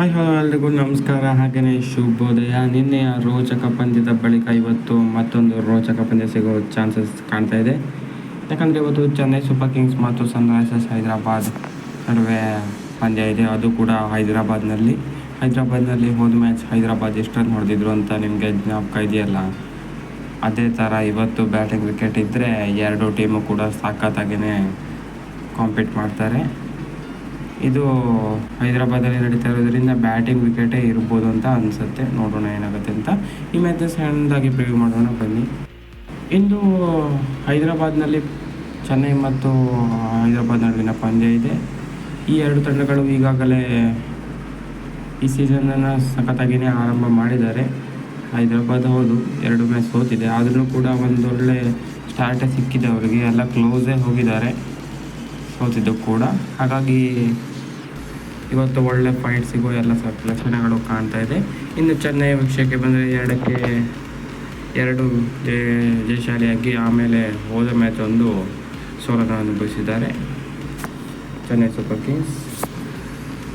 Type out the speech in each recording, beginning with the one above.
Hi hello ಎಲ್ರಿಗೂ ನಮಸ್ಕಾರ. ಹಾಗೆಯೇ ಶುಭೋದಯ. ನಿನ್ನೆಯ ರೋಚಕ ಪಂದ್ಯದ ಬಳಿಕ ಇವತ್ತು ಮತ್ತೊಂದು ರೋಚಕ ಪಂದ್ಯ ಸಿಗೋ ಚಾನ್ಸಸ್ ಕಾಣ್ತಾ ಇದೆ. ಯಾಕಂದರೆ ಇವತ್ತು ಚೆನ್ನೈ ಸೂಪರ್ ಕಿಂಗ್ಸ್ ಮತ್ತು ಸನ್ರೈಸರ್ಸ್ ಹೈದರಾಬಾದ್ ನಡುವೆ ಪಂದ್ಯ ಇದೆ. ಅದು ಕೂಡ ಹೈದರಾಬಾದ್ನಲ್ಲಿ. ಹೈದರಾಬಾದ್ನಲ್ಲಿ ಹೋದ ಮ್ಯಾಚ್ ಹೈದರಾಬಾದ್ ಎಷ್ಟೊಂದು ಹೊಡೆದಿದ್ರು ಅಂತ ನಿಮಗೆ ಜ್ಞಾಪಕ ಇದೆಯಲ್ಲ? ಅದೇ ಥರ ಇವತ್ತು ಬ್ಯಾಟಿಂಗ್ ವಿಕೆಟ್ ಇದ್ದರೆ ಎರಡು ಟೀಮು ಕೂಡ ಸಾಕತ್ತಾಗೇ ಕಾಂಪೀಟ್ ಮಾಡ್ತಾರೆ. ಇದು ಹೈದರಾಬಾದಲ್ಲಿ ನಡೀತಾ ಇರೋದ್ರಿಂದ ಬ್ಯಾಟಿಂಗ್ ವಿಕೆಟೇ ಇರ್ಬೋದು ಅಂತ ಅನಿಸುತ್ತೆ. ನೋಡೋಣ ಏನಾಗುತ್ತೆ ಅಂತ. ಈ ಮ್ಯಾಚ್ ಸಣ್ಣದಾಗಿ ಪ್ರಿವ್ಯೂ ಮಾಡೋಣ, ಬನ್ನಿ. ಇಂದು ಹೈದರಾಬಾದ್ನಲ್ಲಿ ಚೆನ್ನೈ ಮತ್ತು ಹೈದರಾಬಾದ್ ನಡುವಿನ ಪಂದ್ಯ ಇದೆ. ಈ ಎರಡು ತಂಡಗಳು ಈಗಾಗಲೇ ಈ ಸೀಸನನ್ನು ಸಖತ್ತಾಗಿಯೇ ಆರಂಭ ಮಾಡಿದ್ದಾರೆ. ಹೈದರಾಬಾದ್ ಹೌದು, ಎರಡು ಮ್ಯಾಚ್ ಸೋತಿದೆ. ಆದರೂ ಕೂಡ ಒಂದೊಳ್ಳೆ ಸ್ಟಾರ್ಟೇ ಸಿಕ್ಕಿದೆ ಅವರಿಗೆ. ಎಲ್ಲ ಕ್ಲೋಸೇ ಹೋಗಿದ್ದಾರೆ. ಸೋತಿದ್ದು ಕೂಡ. ಹಾಗಾಗಿ ಇವತ್ತು ಒಳ್ಳೆ ಪಾಯಿಂಟ್ ಸಿಗೋ ಎಲ್ಲ ಲಕ್ಷಣಗಳು ಕಾಣ್ತಾ ಇದೆ. ಇನ್ನು ಚೆನ್ನೈ ವಿಷಯಕ್ಕೆ ಬಂದರೆ ಎರಡಕ್ಕೆ ಎರಡು ಜಯ ಜಯಶಾಲಿಯಾಗಿ ಆಮೇಲೆ ಹೋದ ಮ್ಯಾಚ್ ಒಂದು ಸೋಲನ್ನು ಅನುಭವಿಸಿದ್ದಾರೆ. ಚೆನ್ನೈ ಸೂಪರ್ ಕಿಂಗ್ಸ್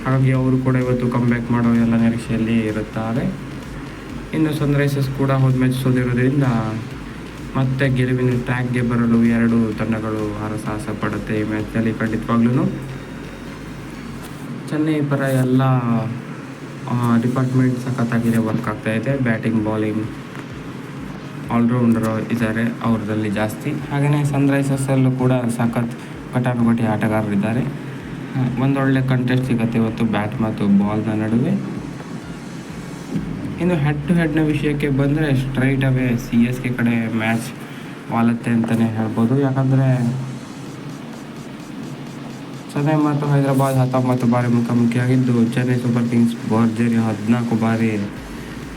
ಹಾಗಾಗಿ ಅವರು ಕೂಡ ಇವತ್ತು ಕಮ್ಬ್ಯಾಕ್ ಮಾಡೋ ಎಲ್ಲ ನಿರೀಕ್ಷೆಯಲ್ಲಿ ಇರುತ್ತಾರೆ. ಇನ್ನು ಸನ್ರೈಸರ್ಸ್ ಕೂಡ ಹೋದ ಮ್ಯಾಚ್ ಸೋಲಿರೋದ್ರಿಂದ ಮತ್ತೆ ಗೆಲುವಿನ ಟ್ರ್ಯಾಕ್ಗೆ ಬರಲು ಎರಡು ತಂಡಗಳು ಹರಸಾಹಸ ಪಡುತ್ತೆ ಈ ಮ್ಯಾಚ್ನಲ್ಲಿ ಖಂಡಿತವಾಗ್ಲೂ ಚೆನ್ನೈ ಪರ ಎಲ್ಲ ಡಿಪಾರ್ಟ್ಮೆಂಟ್ ಸಖತ್ತಾಗಿದೆ ವರ್ಕ್ ಆಗ್ತಾ ಇದೆ. ಬ್ಯಾಟಿಂಗ್ ಬೌಲಿಂಗ್ ಆಲ್ರೌಂಡರು ಇದ್ದಾರೆ. ಅವ್ರದಲ್ಲಿ ಜಾಸ್ತಿ. ಹಾಗೆಯೇ ಸನ್ರೈಸರ್ಸಲ್ಲೂ ಕೂಡ ಸಖತ್ ಕಟಾನುಕಟಿ ಆಟಗಾರರಿದ್ದಾರೆ ಒಂದೊಳ್ಳೆ ಕಂಟೆಸ್ಟ್ ಸಿಗುತ್ತೆ ಇವತ್ತು ಬ್ಯಾಟ್ ಮತ್ತು ಬಾಲ್ನ ನಡುವೆ. ಇನ್ನು ಹೆಡ್ ಟು ಹೆಡ್ನ ವಿಷಯಕ್ಕೆ ಬಂದರೆ straight away C S K ಕಡೆ ಮ್ಯಾಚ್ ವಾಲತ್ತೆ ಅಂತಲೇ ಹೇಳ್ಬೋದು. ಯಾಕಂದರೆ ಚೆನ್ನೈ ಮತ್ತು ಹೈದರಾಬಾದ್ ಹತ್ತೊಂಬತ್ತು ಬಾರಿ ಮುಖಾಮುಖಿಯಾಗಿದ್ದು, ಚೆನ್ನೈ ಸೂಪರ್ ಕಿಂಗ್ಸ್ ಭರ್ಜರಿ ಹದಿನಾಲ್ಕು ಬಾರಿ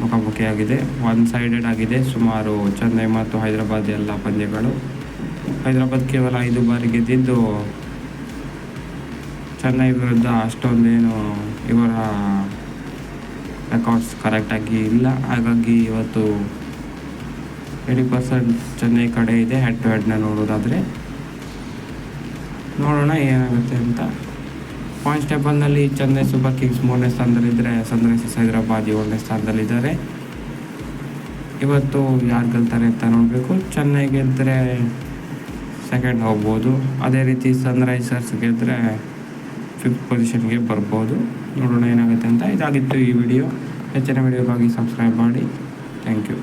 ಮುಖಾಮುಖಿಯಾಗಿದೆ. ಒನ್ ಸೈಡೆಡ್ ಆಗಿದೆ. ಸುಮಾರು ಚೆನ್ನೈ ಮತ್ತು ಹೈದರಾಬಾದ್ ಎಲ್ಲ ಪಂದ್ಯಗಳು. ಹೈದರಾಬಾದ್ ಕೇವಲ ಐದು ಬಾರಿ ಗೆದ್ದಿದ್ದು, ಚೆನ್ನೈ ವಿರುದ್ಧ ಅಷ್ಟೊಂದೇನು ಇವರ ರೆಕಾರ್ಡ್ಸ್ ಕರೆಕ್ಟಾಗಿ ಇಲ್ಲ. ಹಾಗಾಗಿ ಇವತ್ತು ಏಯ್ಟಿ ಪರ್ಸೆಂಟ್ ಚೆನ್ನೈ ಕಡೆ ಇದೆ. ಹೆಡ್ ಟು ಹೆಡ್ನ ನೋಡೋದಾದರೆ ನೋಡೋಣ ಏನಾಗುತ್ತೆ ಅಂತ. ಕಾನ್ಸ್ಟೇಬಲ್ನಲ್ಲಿ ಟೇಬಲ್ನಲ್ಲಿ ಚೆನ್ನೈ ಸೂಪರ್ ಕಿಂಗ್ಸ್ ಮೂರನೇ ಸ್ಥಾನದಲ್ಲಿದ್ದರೆ ಸನ್ರೈಸರ್ಸ್ ಹೈದರಾಬಾದ್ ಏಳನೇ ಸ್ಥಾನದಲ್ಲಿದ್ದಾರೆ ಇವತ್ತು ಯಾರು ಗೆಲ್ತಾರೆ ಅಂತ ನೋಡಬೇಕು. ಚೆನ್ನೈ ಗೆದ್ದರೆ ಸೆಕೆಂಡ್ ಹೋಗ್ಬೋದು. ಅದೇ ರೀತಿ ಸನ್ರೈಸರ್ಸ್ ಗೆದ್ದರೆ ಫಿಫ್ತ್ ಪೊಸಿಷನ್ಗೆ ಬರ್ಬೋದು. ನೋಡೋಣ ಏನಾಗುತ್ತೆ ಅಂತ ಇದಾಗಿತ್ತು ಈ ವಿಡಿಯೋ ಹೆಚ್ಚಿನ ವಿಡಿಯೋಗಾಗಿ ಸಬ್ಸ್ಕ್ರೈಬ್ ಮಾಡಿ. Thank you